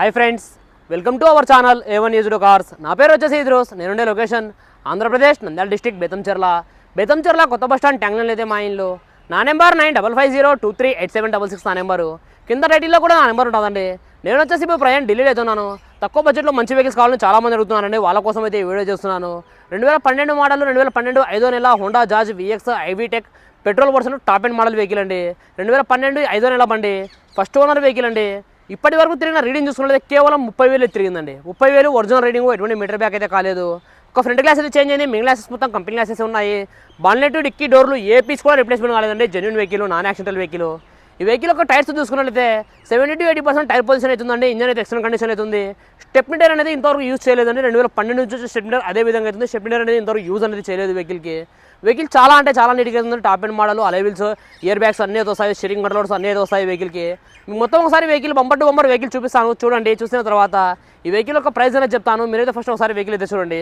Hi friends welcome to our channel A1 used cars నా పేరు వచ్చేసి ఇద్రోస్ నేనుండే లొకేషన్ ఆంధ్రప్రదేశ్ నంద్యాల డిస్టిక్ బెతంచెర్ల బెతంచెర్ల కొత్త బస్ స్టాండ్ ట్యాంగ్లైన్ అయితే మా ఇంట్లో నా number nine double five zero two three eight seven double six నా నెంబరు కింద టైటిల్లో కూడా నా నెంబర్ ఉంటుందండి. నేను వచ్చేసి ఇప్పుడు ప్రయాణం ఢిల్లీలో అవుతున్నాను తక్కువ బడ్జెట్లో మంచి వెహికల్స్ కావాలని చాలామంది అడుగుతున్నారండి. వాళ్ళ కోసం అయితే ఈ వీడియో చేస్తున్నాను. రెండు వేల పన్నెండు మోడల్ రెండు వేల పన్నెండు ఐదో నెల Honda Jazz VX iVTEC petrol version top and model vehicle అండి. రెండు వేల పన్నెండు ఐదో నెల బండి. ఫస్ట్ ఓనర్ వెహికల్ అండి. ఇప్పటి వరకు తిరిగిన రీడింగ్ చూసుకున్నది కేవలం ముప్పై వేలు తిరిగిందండి. ముప్పై వేలు ఒరిజినల్ రీడింగ్ ఎటువంటి మీటర్ బ్యాక్ అయితే కాలేదు. ఒక ఫ్రంట్ గ్లాస్ అయితే చేంజ్ అయింది. మిగిలిన గ్లాసెస్ మొత్తం కంపెనీ గ్లాసెస్ ఉన్నాయి. బాన్లెట్ డిక్కీ డోర్లు ఏ పీస్ కూడా రిప్లేస్మెంట్ కాలేదండి. Genuine vehicle non accidental vehicle ఈ వెహికల్ ఒక టైర్స్ చూసుకున్నట్లయితే seventy to eighty percent tyre position అవుతుందండి ఇంజన్ అయితే ఎక్సలెంట్ కండిషన్ అవుతుంది స్టెప్ టైర్ అనేది ఇంతవరకు యూజ్ చేయలేదండి. రెండు వేల పన్నెండు నుంచి వచ్చే స్టెప్ టైర్ అదే విధంగా అవుతుంది స్టెప్ టైర్ అనేది ఇంతవరకు యూజ్ అనేది చేయలేదు వెహికల్కి వెహికల్ చాలా అంటే చాలా నీట్గా ఉంది. Top and model alloy wheels air bags అన్నీ వస్తాయి స్టీరింగ్ కంట్రోల్స్ అన్నీ వస్తాయి వెహికల్కి. మీకు మొత్తం ఒకసారి vehicle bumper to bumper vehicle చూపిస్తాను. చూడండి చూసిన తర్వాత ఈ వెహికల్ యొక్క ప్రైస్ అనేది చెప్తాను. మీరైతే ఫస్ట్ ఒకసారి వెహికల్ అయితే చూడండి.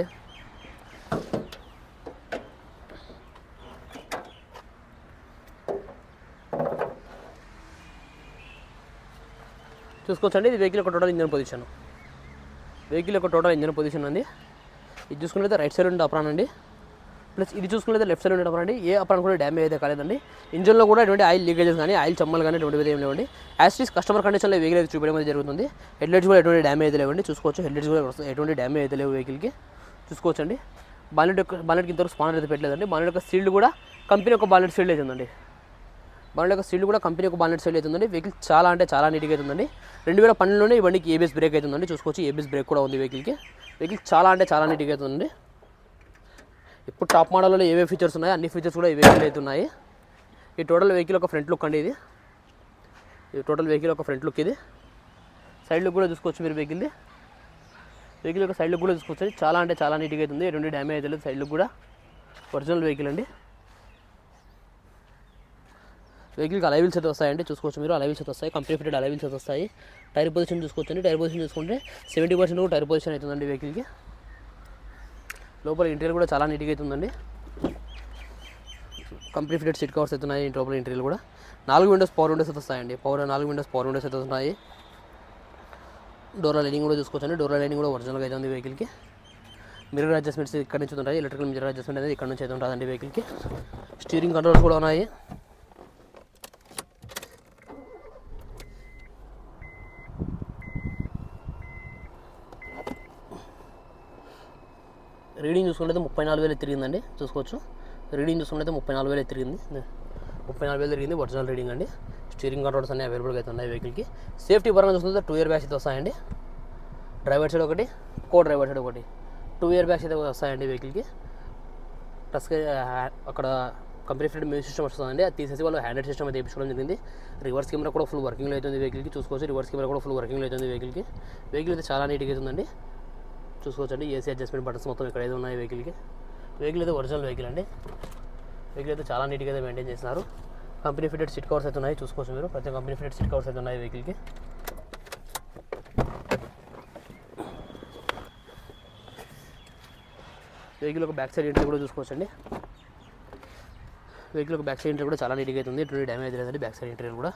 చూసుకోవచ్చండి ఇది వెహికల్ యొక్క టోటల్ ఇంజన్ పొజిషన్ వెహికల్ యొక్క టోటల్ ఇంజన్ పొజిషన్ అండి. ఇది చూసుకుంటే రైట్ సైడ్ ఉండే అప్రాన్ అండి. ప్లస్ ఇది చూసుకున్నట్లయితే లెఫ్ట్ సైడ్ ఉండే అండి ఏ అప్రాన్ కూడా డ్యామేజ్ అయితే కాలేదండి. ఇంజన్లో కూడా ఎటువంటి ఆయిల్ లీకేజెస్ కానీ ఆయిల్ చమ్మలు కానీ ఎటువంటి ఏం లేవండి. యాస్టీస్ కస్టమర్ కండిషన్లో వెహికల్ అయితే చూపించడం అనేది జరుగుతుంది. హెడ్లైట్స్ కూడా ఎటువంటి డ్యామేజ్ అయితే లేవండి. చూసుకోవచ్చు హెడ్లైట్స్ కూడా ఎటువంటి డ్యామేజ్ అయితే లేవు వెహికల్కి చూసుకోవచ్చండి. బాలెట్ యొక్క బాలెట్కి ఇంతవరకు స్పానర్ అయితే పెట్టలేదండి. బాలెట్ యొక్క సీల్డ్ కూడా కంపెనీ యొక్క బాలెట్ సీల్డ్ అవుతుందండి బాలెట్ యొక్క సీల్డ్ కూడా కంపెనీ యొక్క బాలెట్ సీల్డ్ అవుతుందండి వెహికల్ చాలా అంటే చాలా నీట్గా అవుతుందండి రెండు వేల పన్నెండులోనే ఈ బండికి ఏబిఎస్ బ్రేక్ అవుతుందండి చూసుకోవచ్చు ఏబిఎస్ బ్రేక్ కూడా ఉంది వెహికల్కి వెహికల్ చాలా అంటే చాలా నీట్గా అవుతుందండి ఇప్పుడు టాప్ మోడల్లో ఏవే ఫీచర్స్ ఉన్నాయో అన్ని ఫీచర్స్ కూడా ఈ వెహికల్ అవుతున్నాయి ఈ టోటల్ వెహికల్ ఒక ఫ్రంట్ లుక్ అండి ఇది. ఈ టోటల్ వెహికల్ ఒక ఫ్రంట్ లుక్ ఇది. సైడ్ లుక్ కూడా చూసుకోవచ్చు మీరు వెహికల్ది వెహికల్ యొక్క సైడ్ లుక్ కూడా చూసుకోవచ్చు. చాలా అంటే చాలా నీట్గా అవుతుంది ఎటువంటి డ్యామేజ్ అయితే లేదు సైడ్ లుక్ కూడా. ఒరిజినల్ వెహికల్ అండి. వెహికల్కి అలైవిల్స్ అయితే వస్తాయండి. చూసుకోవచ్చు మీరు. అలైవిల్స్ అయితే వస్తాయి. కంపెనీ ఫిటెడ్ అలైవిల్స్ అయితే వస్తాయి. టైర్ పొజిషన్ చూసుకోవచ్చండి. టైర్ పొజిషన్ చూసుకుంటే సెవెంటీ పర్సెంట్ కూడా టైర్ పొజిషన్ అవుతుందండి వెహికల్కి లోపల ఇంటీరియర్ కూడా చాలా నీట్గా అవుతుందండి కంప్లీట్ ఫిటెడ్ సీట్ కవర్స్ అవుతున్నాయి లోపల ఇంటీరియర్ కూడా. నాలుగు విండోస్ పవర్ విండోస్ అయితే వస్తాయండి. పవర్ నాలుగు విండోస్ పవర్ విండోస్ అయితే వస్తున్నాయి. డోర్ లైనింగ్ కూడా చూసుకోవచ్చండి. డోర్ లైనింగ్ కూడా ఒరిజినల్గా అయితే ఉంది వెహికల్కి మిర్రర్ అడ్జస్ట్మెంట్స్ ఇక్కడ నుంచి ఉంటాయి. ఎలక్ట్రికల్ మిర్రర్ అడ్జస్ట్మెంట్ అనేది ఇక్కడ నుంచి అయితే ఉంటుందండి వెహికల్కి స్టీరింగ్ కంట్రోల్స్ కూడా ఉన్నాయి. రీడింగ్ చూసుకుంటే ముప్పై నాలుగు వేలు తిరిగిందండి చూసుకోవచ్చు. రీడింగ్ చూసుకుంటే ముప్పై నాలుగు వేలు తిరిగింది ముప్పై నాలుగు వేలు తిరిగింది ఒరిజినల్ రీడింగ్ అండి. స్టీరింగ్ కంట్రోల్స్ అన్ని అవైలబుల్గా అయితే ఉన్నాయి వెహికల్కి. సేఫ్టీ పరంగా చూసుకుంటే టూ ఇయర్ బ్యాగ్స్ అయితే వస్తాయండి. డ్రైవర్ సైడ్ ఒకటి కో డ్రైవర్ సైడ్ ఒకటి. టూ ఇయర్ బ్యాగ్స్ అయితే వస్తాయండి వెహికల్కి. ప్లస్ అక్కడ కంపెనీ ఫిట్ మ్యూజిక్ సిస్టమ్ వస్తుందండి. అది తీసేసి వాళ్ళు హ్యాండెడ్ సిస్టమ్ అయితే వేయించుకోవడం జరిగింది. రివర్స్ కెమెరా కూడా ఫుల్ వర్కింగ్లో అవుతుంది వెహికల్కి. చూసుకోవచ్చు. రివర్స్ కెమెరా కూడా ఫుల్ వర్కింగ్లో అవుతుంది వెహికల్కి. వెహికల్ అయితే చాలా నీట్గా అవుతుందండి చూసుకోవచ్చండి. ఏసీ అడ్జస్ట్మెంట్ బటన్స్ మొత్తం ఇక్కడ ఏదో ఉన్నాయి వెహికల్కి. వెహికల్ అయితే ఒరిజినల్ వెహికల్ అండి. వెహికల్ అయితే చాలా నీట్గా అయితే మెయింటైన్ చేస్తున్నారు. కంపెనీ ఫిటెడ్ సీట్ కవర్స్ అయితే ఉన్నాయి. చూసుకోవచ్చు మీరు. ప్రతి కంపెనీ ఫిటెడ్ సీట్ కవర్స్ అయితే ఉన్నాయి వెహికల్కి. వెహికల్ ఒక బ్యాక్ సైడ్ ఇంటర్ కూడా చూసుకోవచ్చండి. వెహికల్ ఒక బ్యాక్ సైడ్ ఇంటర్ కూడా చాలా నీట్గా అవుతుంది ఎటువంటి డ్యామేజ్ లేదండి. బ్యాక్ సైడ్ ఇంటర్ కూడా.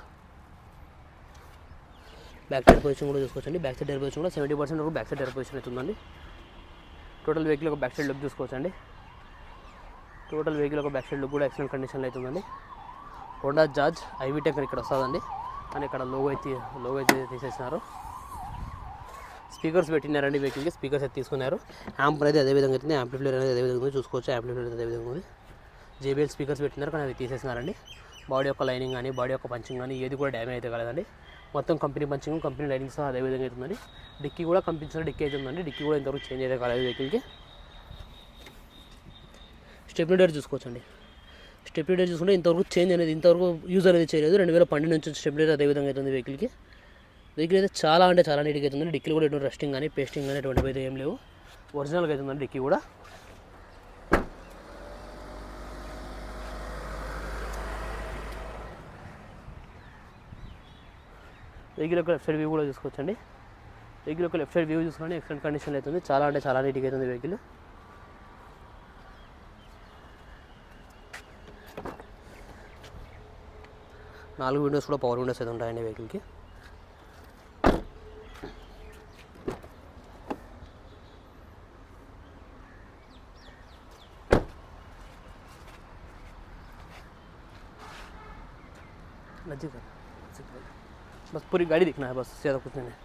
బ్యాక్ సైడ్ పొజిషన్ కూడా చూసుకోవచ్చండి. బ్యాక్ సైడ్ టైర్ పొజిషన్ కూడా సెవెంటీ పర్సెంట్ వరకు బ్యాక్ సైడ్ టైర్ పొజిషన్ అవుతుందండి టోటల్ వెహికల్ ఒక బ్యాక్ సైడ్ లుక్ చూసుకోవచ్చండి. టోటల్ వెహికల్ ఒక బ్యాక్ సైడ్ లుక్ కూడా ఎక్సలెంట్ కండిషన్లో అవుతుందండి హోండా జార్జ్ ఐవీ టెక్ ఇక్కడ వస్తుందండి. అని ఇక్కడ లోగో అయితే లోగో అయితే తీసేసినారు. స్పీకర్స్ పెట్టినారండి వెహికల్కి స్పీకర్స్ అయితే తీసుకున్నారు. యాంప్ అనేది అదే విధంగా యాంప్లిఫ్లేర్ అనేది అదే విధంగా ఉంది చూసుకోవచ్చు. యాంప్లిఫ్లేర్ అనేది అదే విధంగా ఉంది. జేబీఎల్ స్పీకర్స్ పెట్టినారు కానీ అవి తీసేసినారండి. బాడీ యొక్క లైనింగ్ కానీ బాడీ యొక్క పంచింగ్ కానీ ఏది కూడా డ్యామేజ్ అయితే కాలేదండి. మొత్తం కంపెనీ పంచింగ్ కంపెనీ లైటింగ్స్ అదే విధంగా అవుతుందండి. డిక్కీ కూడా కంపెనీ డిక్కీ అవుతుందండి డిక్కీ కూడా ఇంతవరకు చేంజ్ అయితే కాలేదు వెహికల్కి. స్టెప్నీ డోర్ చూసుకోవచ్చండి. స్టెప్నీ డోర్ చూసుకుంటే ఇంతవరకు చేంజ్ అనేది ఇంతవరకు యూజ్ అనేది చేయలేదు. రెండు వేల పన్నెండు నుంచి స్టెప్నీ డోర్ అదే విధంగా అవుతుంది వెహికల్కి. వెహికల్ అయితే చాలా అంటే చాలా నీట్గా అవుతుంది డిక్కీలు కూడా ఎటువంటి రెస్టింగ్ కానీ పేస్టింగ్ కానీ ఎటువంటి అయితే ఏం లేవు. ఒరిజినల్గా అవుతుందండి డిక్కీ కూడా. రెగ్యులర్ ఒక లెఫ్ట్ సైడ్ వ్యూ కూడా చూసుకోవచ్చండి. రెగ్యులర్ ఒక లెఫ్ట్ సైడ్ వ్యూ చూసుకోండి ఎక్సలెంట్ కండిషన్ అవుతుంది చాలా అంటే చాలా నీట్గా అవుతుంది వెహికల్ నాలుగు విండోస్ కూడా పవర్ విండోస్ అయితే ఉంటాయండి వెహికల్కి లజ్జిగా बस पूरी गाड़ी दिखना है बस ज़्यादा कुछ नहीं है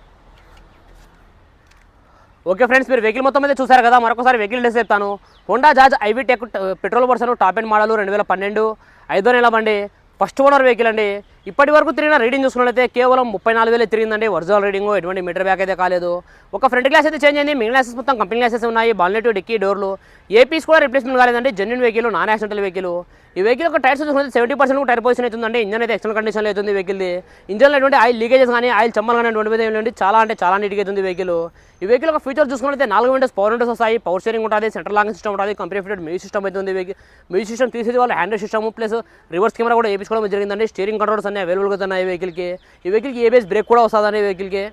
ఓకే ఫ్రెండ్స్ మీరు వెహికల్ మొత్తం అయితే చూసారు కదా మరొకసారి వెహికల్ డీటెయిల్స్ చెప్తాను Honda Jazz iVTEC petrol version top and model రెండు వేల పన్నెండు ఐదో నెల బండి ఫస్ట్ ఓనర్ వెహికల్ అండి ఇప్పటి వరకు తిరిగిన రీడింగ్ చూసుకున్నట్లయితే కేవలం ముప్పై నాలుగు వేలు తిరిగిందండి. ఒరిజినల్ రీడింగ్ ఎటువంటి మీటర్ బ్యాక్ అయితే కాలేదు. ఒక ఫ్రంట్ గ్లాస్ అయితే చేంజ్ అయింది. మిగిలిన గ్లాసెస్ మొత్తం కంపెనీ గ్లాసెస్ ఉన్నాయి? బాల్నెట్ డిక్కీ డోర్లు. ఏపీస్ కూడా రిప్లేస్మెంట్ కాలేదండి. Genuine vehicle non accidental vehicle ఈ వెహికల్ ఒక టైర్స్ చూసుకుంటే సెవెంటీ పర్సెంట్ టైర్ పొజిషన్ అవుతుందండి ఇంజన్ అయితే ఎక్సలెంట్ కండిషన్లో అవుతుంది వెహికల్ది ఇంజన్లో ఎటువంటి ఆయిల్ లీకేజెస్ కానీ ఆయిల్ చమ్మలు కానీ ఎటువంటి ఏమి చాలా అంటే చాలా నీట్గా అవుతుంది వెహికల్ ఈ వెహికల్ ఒక ఫీచర్ చూసుకుంటే నాలుగు విండోస్ పవర్ విండోస్ వస్తాయి. పవర్ స్టీరింగ్ ఉంటుంది సెంట్రల్ లాంగ్ సిస్టమ్ ఉంటుంది కంపెనీ ఫిటెడ్ మ్యూజిక్ సిస్టమ్ అవుతుంది వెహికల్ మ్యూజిక్ సిస్టమ్ తీసేది వాళ్ళు hand system plus reverse camera కూడా వేయించుకోవడం జరిగిందండి. స్టీరింగ్ కంట్రోల్స్ అన్ని అవైలబుల్గా ఉన్నాయి ఈ వెహికల్కి. ఈ వెహికల్కి ఏబిఎస్ బ్రేక్ కూడా వస్తుందండి ఈ వెహికల్కి.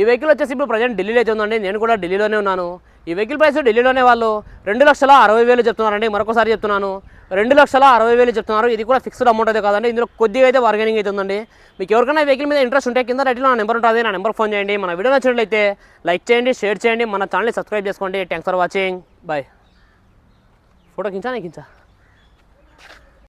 ఈ వెహికల్ వచ్చేసి ఇప్పుడు ప్రజెంట్ ఢిల్లీలో అయితే ఉందండి. నేను కూడా ఢిల్లీలోనే ఉన్నాను. ఈ వెహికల్ ప్రైస్ ఢిల్లీలోనే వాళ్ళు రెండు లక్షల అరవై వేలు చెప్తున్నారండి. మరొకసారి చెప్తున్నాను. రెండు లక్షల అరవై వేలు చెప్తున్నారు. ఇది కూడా ఫిక్స్డ్ అమౌంట్ అయితే కాదండి. ఇందులో కొద్దిగా అయితే బార్గెనింగ్ అయితే ఉందండి. మీకు ఎవరికైనా వెహికల్ మీద ఇంట్రెస్ట్ ఉంటే కింద రైట్లో నా నెంబర్ ఉంటుంది. నా నెంబర్ ఫోన్ చేయండి. మన వీడియో నచ్చినట్లయితే లైక్ చేయండి షేర్ చేయండి. మన ఛానల్ని సబ్స్క్రైబ్ చేసుకోండి. Thanks for watching bye photo కించా నేను కించా?